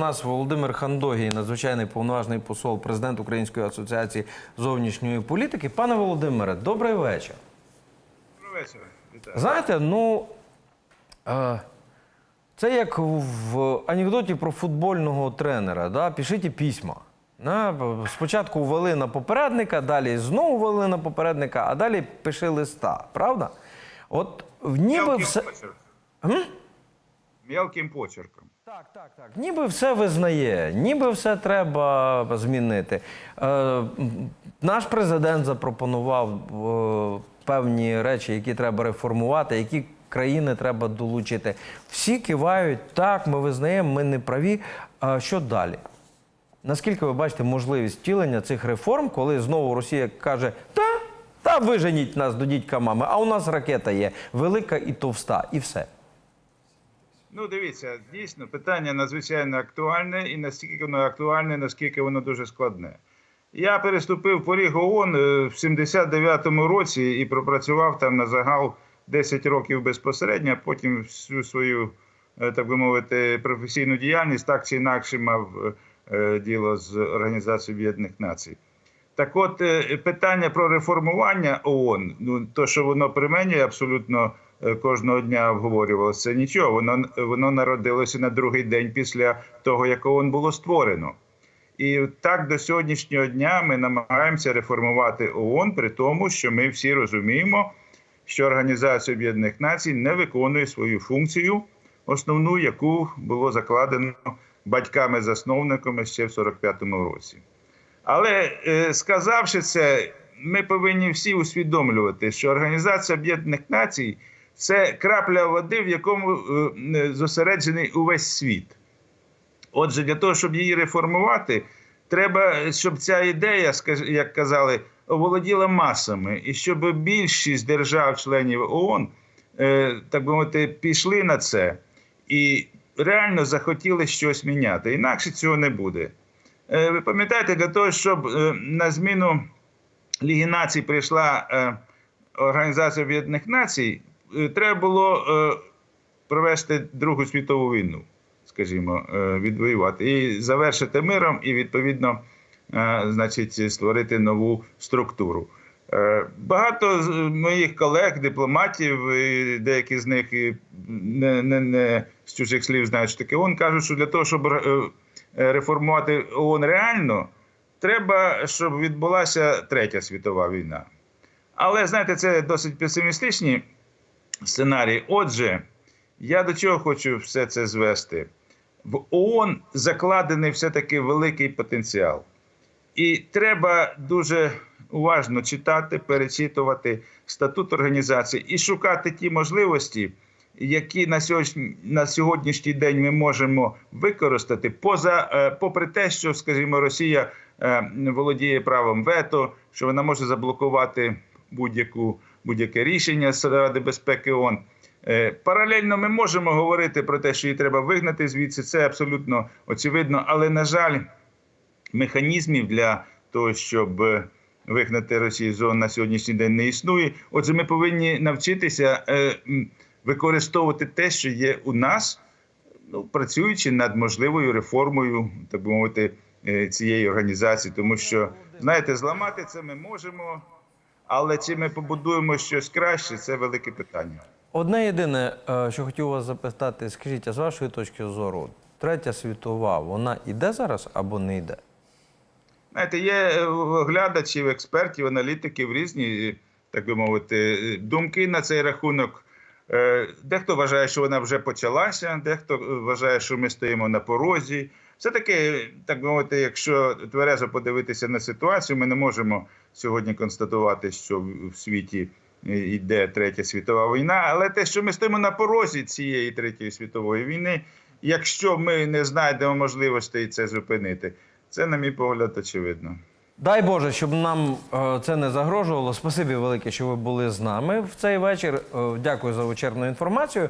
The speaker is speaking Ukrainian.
У нас Володимир Хандогій, надзвичайний повноважний посол, президент Української асоціації зовнішньої політики. Пане Володимире, добрий вечір. Добрий вечір. Вітаю. Знаєте, ну е, це як в анекдоті про футбольного тренера. Да? Пишіть письма. Спочатку ввели на попередника, далі знову ввели на попередника, а далі пиши листа. Правда? От в- ніби все. почерком. Мелким почерком. Так, так, так. Ніби все визнає, ніби все треба змінити. Е, наш президент запропонував е, певні речі, які треба реформувати, які країни треба долучити. Всі кивають, так, ми визнаємо, ми не праві. А що далі? Наскільки ви бачите можливість втілення цих реформ, коли знову Росія каже, та, та виженіть нас до дідька мами, а у нас ракета є велика і товста, і все. Ну, дивіться, дійсно, питання надзвичайно актуальне, і наскільки воно актуальне, наскільки воно дуже складне. Я переступив поріг ООН е, в 79-му році і пропрацював там на загал 10 років безпосередньо, потім всю свою, е, так би мовити, професійну діяльність так чи інакше мав е, діло з Організацією Об'єднаних Націй. Так от питання про реформування ООН, ну то, що воно при мені абсолютно кожного дня обговорювалося, нічого. Воно воно народилося на другий день після того, як ООН було створено. І так до сьогоднішнього дня ми намагаємося реформувати ООН, при тому, що ми всі розуміємо, що Організація Об'єднаних Націй не виконує свою функцію, основну, яку було закладено батьками-засновниками ще в 45-му році. Але е, сказавши це, ми повинні всі усвідомлювати, що Організація Об'єднаних Націй це крапля води, в якому е, зосереджений увесь світ. Отже, для того, щоб її реформувати, треба, щоб ця ідея, як казали, оволоділа масами, і щоб більшість держав-членів ООН, е, так би мовити, пішли на це і реально захотіли щось міняти. Інакше цього не буде. Е, Ви пам'ятаєте, для того, щоб е, на зміну Ліги націй прийшла е, Організація Об'єднаних Націй, е, треба було е, провести Другу світову війну, скажімо, е, відвоювати і завершити миром, і відповідно, е, значить, створити нову структуру. Е, Багато з моїх колег, дипломатів, деякі з них не, не, не з чужих слів знають, що таке ООН, кажуть, що для того, щоб е, е, реформувати ООН реально, треба, щоб відбулася третя світова війна. Але знаєте, це досить песимістичні сценарії. Отже, я до чого хочу все це звести. В ООН закладений все-таки великий потенціал. І треба дуже уважно читати, перечитувати статут організації і шукати ті можливості, які на сьогодні, на сьогоднішній день ми можемо використати, поза, е, попри те, що, скажімо, Росія е, володіє правом вето, що вона може заблокувати будь-яку, будь-яке рішення з Ради безпеки ООН. Е, Паралельно ми можемо говорити про те, що її треба вигнати звідси. Це абсолютно очевидно, але на жаль, механізмів для того, щоб вигнати Росію з ООН на сьогоднішній день не існує. Отже, ми повинні навчитися е, використовувати те, що є у нас, ну, працюючи над можливою реформою, так би мовити, е, цієї організації, тому що знаєте, зламати це ми можемо, але чи ми побудуємо щось краще, це велике питання. Одне єдине, е, що хотів вас запитати, скажіть, а з вашої точки зору, третя світова, вона йде зараз або не йде? Знаєте, є глядачів, оглядачів, експертів, аналітиків різні, е, так би мовити, е, думки на цей рахунок. Е, Дехто вважає, що вона вже почалася, дехто вважає, що ми стоїмо на порозі. Все-таки, так би мовити, якщо тверезо подивитися на ситуацію, ми не можемо сьогодні констатувати, що в світі е, йде третя світова війна. Але те, що ми стоїмо на порозі цієї третьої світової війни, якщо ми не знайдемо можливостей це зупинити, це, на мій погляд, очевидно. Дай Боже, щоб нам е, це не загрожувало. Спасибі велике, що ви були з нами в цей вечір. Е, Дякую за вечерну інформацію.